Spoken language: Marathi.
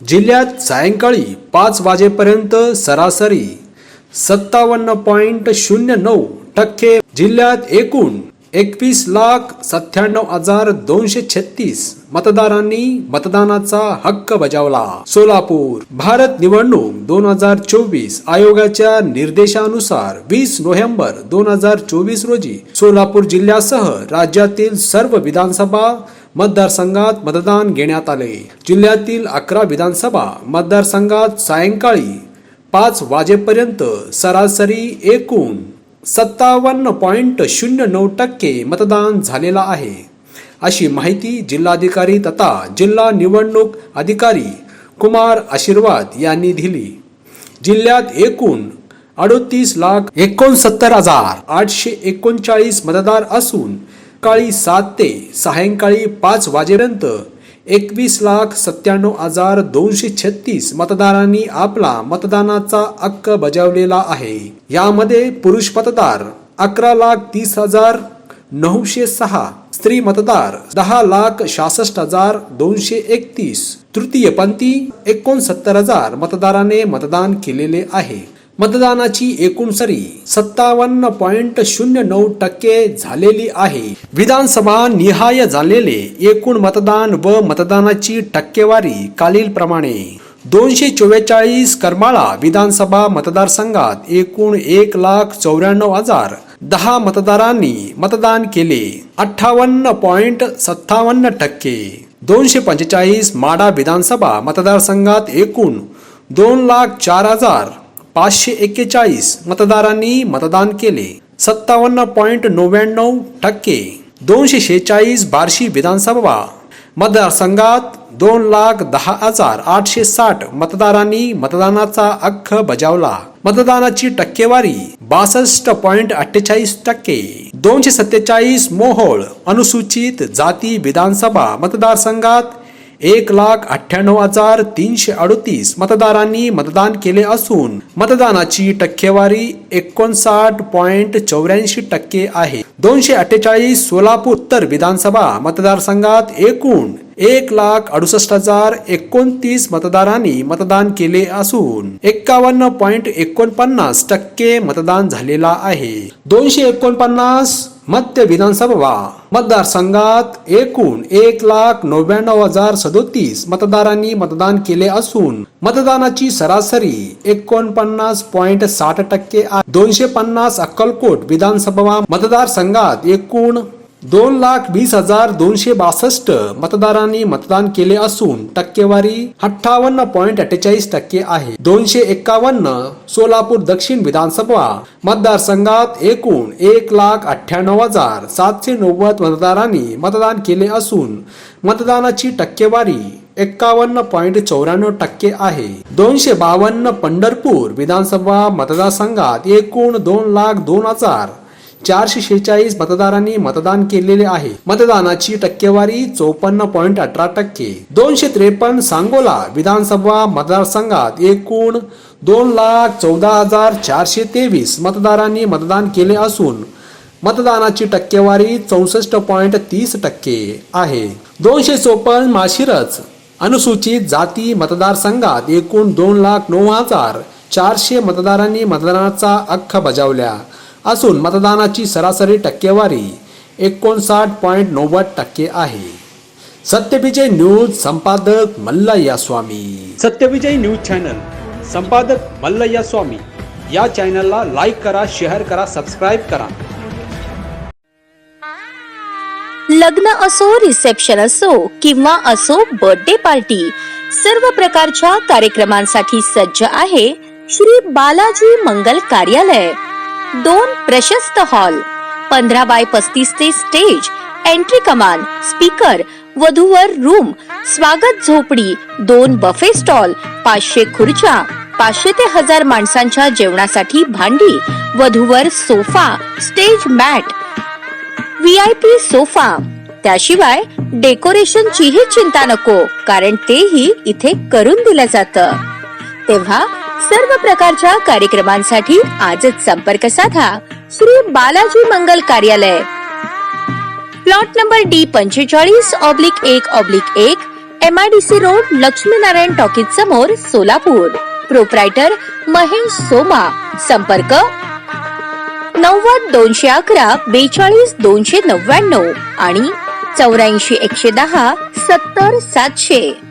जिल्ह्यात सायंकाळी पाच वाजेपर्यंत सरासरी सत्तावन्न पॉईंट शून्य नऊ टक्के जिल्ह्यात एकूण एकवीस लाख सत्त्याण्णव हजार दोनशे छत्तीस मतदारांनी मतदानाचा हक्क बजावला. सोलापूर भारत निवडणूक दोन हजार चोवीस आयोगाच्या निर्देशानुसार वीस नोव्हेंबर दोन हजार चोवीस रोजी सोलापूर जिल्ह्यासह राज्यातील सर्व विधानसभा मतदारसंघात मतदान घेण्यात आले. जिल्ह्यातील अकरा विधानसभा मतदारसंघात सायंकाळी पाच वाजेपर्यंत सरासरी एकूण सत्तावन्न पॉईंट शून्य नऊ टक्के मतदान झालेला आहे. अशी माहिती जिल्हाधिकारी तथा जिल्हा निवडणूक अधिकारी कुमार आशीर्वाद यांनी दिली. जिल्ह्यात एकूण अडोतीस लाख एकोणसत्तर हजार आठशे एकोणचाळीस मतदार असून सकाळी सात ते सायंकाळी पाच वाजेपर्यंत एकवीस लाख सत्त्याण्णव हजार दोनशे छत्तीस मतदारांनी आपला मतदानाचा हक्क बजावलेला आहे. यामध्ये पुरुष मतदार अकरा लाख तीस हजार नऊशे सहा स्त्री मतदार दहा लाख सहासष्ट हजार दोनशे एकतीस तृतीयपंथी एकोणसत्तर हजार मतदाराने मतदान केलेले आहे. मतदानाची एकूण सरी सत्तावन्न पॉइंट शून्य नऊ टक्के झालेली आहे. विधानसभा निहाय झालेले एकूण मतदान व मतदानाची टक्केवारी खालीलप्रमाणे. दोनशे चव्वेचाळीस करमाळा विधानसभा मतदारसंघात एकूण एक लाख चौऱ्याण्णव हजार दहा मतदारांनी मतदान केले. अठ्ठावन्न पॉइंट सत्तावन्न टक्के. दोनशे पंचेचाळीस माडा विधानसभा मतदारसंघात एकूण दोन लाख चार हजार पाचशे एक्केचाळीस मतदारांनी मतदान केले. सत्तावन्न पॉईंट नव्याण्णव टक्के. दोनशे शेहेचाळीस बार्शी विधानसभा. मतदारसंघात दोन लाख दहा हजार आठशे साठ मतदारांनी मतदानाचा हक्क बजावला. मतदानाची टक्केवारी बासष्ट पॉइंट अठ्ठेचाळीस टक्के. दोनशे सत्तेचाळीस मोहोळ अनुसूचित जाती विधानसभा मतदारसंघात एक लाख अठ्ठ्याण्णव हजार तीनशे अडतीस मतदारांनी मतदान केले असून मतदानाची टक्केवारी एकोणसाठ पॉइंट चौऱ्याऐंशी टक्के आहे. दोनशे अठ्ठेचाळीस सोलापूर उत्तर विधानसभा मतदारसंघात एकूण एक लाख अडुसष्ट हजार एकोणतीस मतदारांनी मतदान केले असून एक्कावन्न पॉइंट एकोणपन्नास टक्के मतदान झालेला आहे. दोनशे एकोणपन्नास मध्य विधानसभा मतदारसंघात एकूण एक लाख नव्याण्णव हजार सदोतीस मतदारांनी मतदान केले असून मतदानाची सरासरी एकोणपन्नास पॉइंट साठ टक्के दोनशे पन्नास अक्कलकोट विधानसभा मतदारसंघात एकूण दोन लाख वीस हजार दोनशे बासष्ट मतदारांनी मतदान केले असून टक्केवारी अठ्ठावन्न पॉइंट अठ्ठेचाळीस टक्के आहे. दोनशे एक्कावन्न सोलापूर दक्षिण विधानसभा मतदारसंघात एकूण एक लाख अठ्ठ्याण्णव हजार सातशे नव्वद मतदारांनी मतदान केले असून मतदानाची टक्केवारी एक्कावन्न पॉईंट चौऱ्याण्णव टक्के आहे. दोनशे बावन्न पंढरपूर विधानसभा मतदारसंघात एकूण दोन लाख दोन हजार चारशे शेहेचाळीस मतदारांनी मतदान केलेले आहे. मतदानाची टक्केवारी चोपन्न पॉईंट अठरा टक्के. दोनशे त्रेपन्न सांगोला विधानसभा मतदारसंघात एकूण दोन लाख चौदा हजार चारशे तेवीस मतदारांनी मतदान केले असून मतदानाची टक्केवारी चौसष्ट पॉईंट तीस टक्के आहे. दोनशे चोपन्न माशिरच अनुसूचित जाती मतदारसंघात एकूण दोन लाख नऊ हजार चारशे मतदारांनी मतदानाचा हक्क बजावल्या. असून मतदानाची सरासरी टक्केवारी एकोणसाठ पॉईंट नव्वद टक्के आहे. सत्यविजय न्यूज संपादक मल्लय्या स्वामी. सत्यविजय न्यूज चॅनल संपादक मल्लय्या स्वामी. या चॅनलला लाईक करा शेअर करा सबस्क्राईब करा. लग्न असो रिसेप्शन असो किंवा असो बर्थडे पार्टी सर्व प्रकारच्या कार्यक्रमांसाठी सज्ज आहे श्री बालाजी मंगल कार्यालय. दोन प्रशस्त हॉल पंधरा बाय पस्तीस ते स्टेज एंट्री कमान स्पीकर वधूवर रूम स्वागत झोपडी दोन बफे स्टॉल पाचशे खुर्च्या पाचशे ते हजार माणसांच्या जेवणासाठी भांडी वधूवर sofa stage mat V I P sofa. त्याशिवाय डेकोरेशनचीही चिंता नको कारण तेही इथे करून दिलं जातं. तेव्हा सर्व प्रकारच्या कार्यक्रमांसाठी आजच संपर्क साधा. श्री बालाजी मंगल कार्यालय. प्लॉट नंबर डी पंचेचाळीस ऑब्लिक एक ऑब्लिक एक M I D C road Laxminarayan talkies समोर सोलापूर. प्रोप्रायटर महेश सोमा. संपर्क नव्वद दोनशे अकरा बेचाळीस दोनशे नव्याण्णव आणि चौऱ्याऐंशी एकशे दहा सत्तर सातशे.